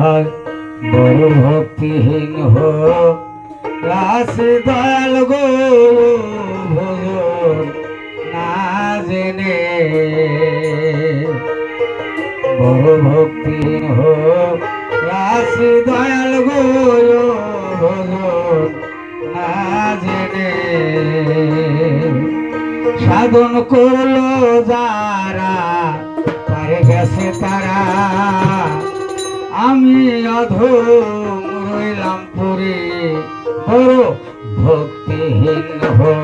ভাগ বড় ভক্তিহীন হাসি দয়াল গো না জেনে বড় ভক্তিহীন হাসি গো সাধন করল যারা, পারে গেছে তারা। আমি অধম রইলাম পুরে। বড় ভক্তিহীন হো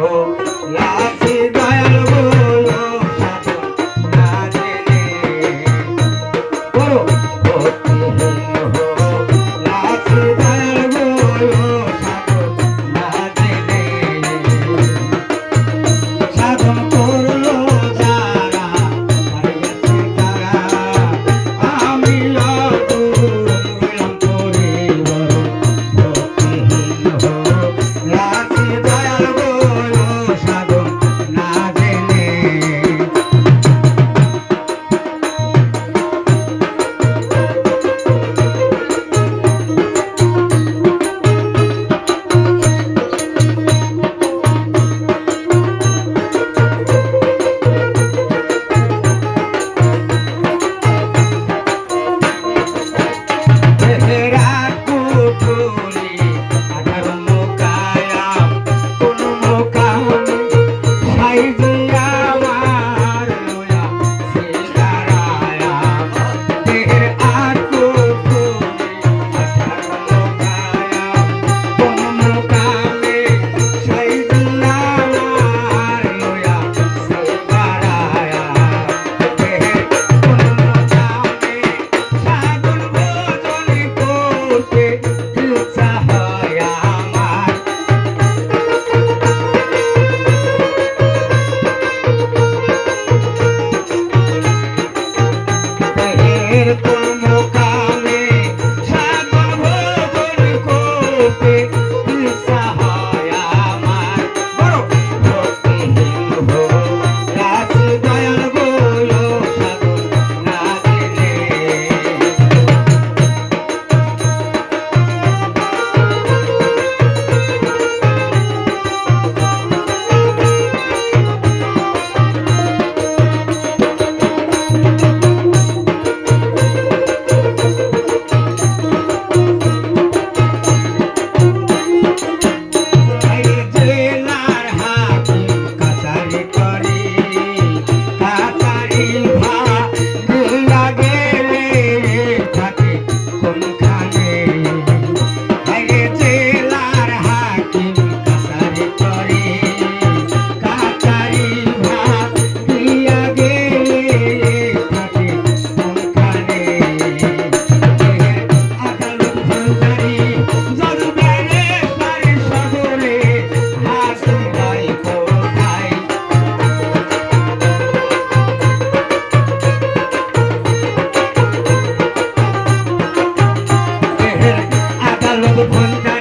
Monica.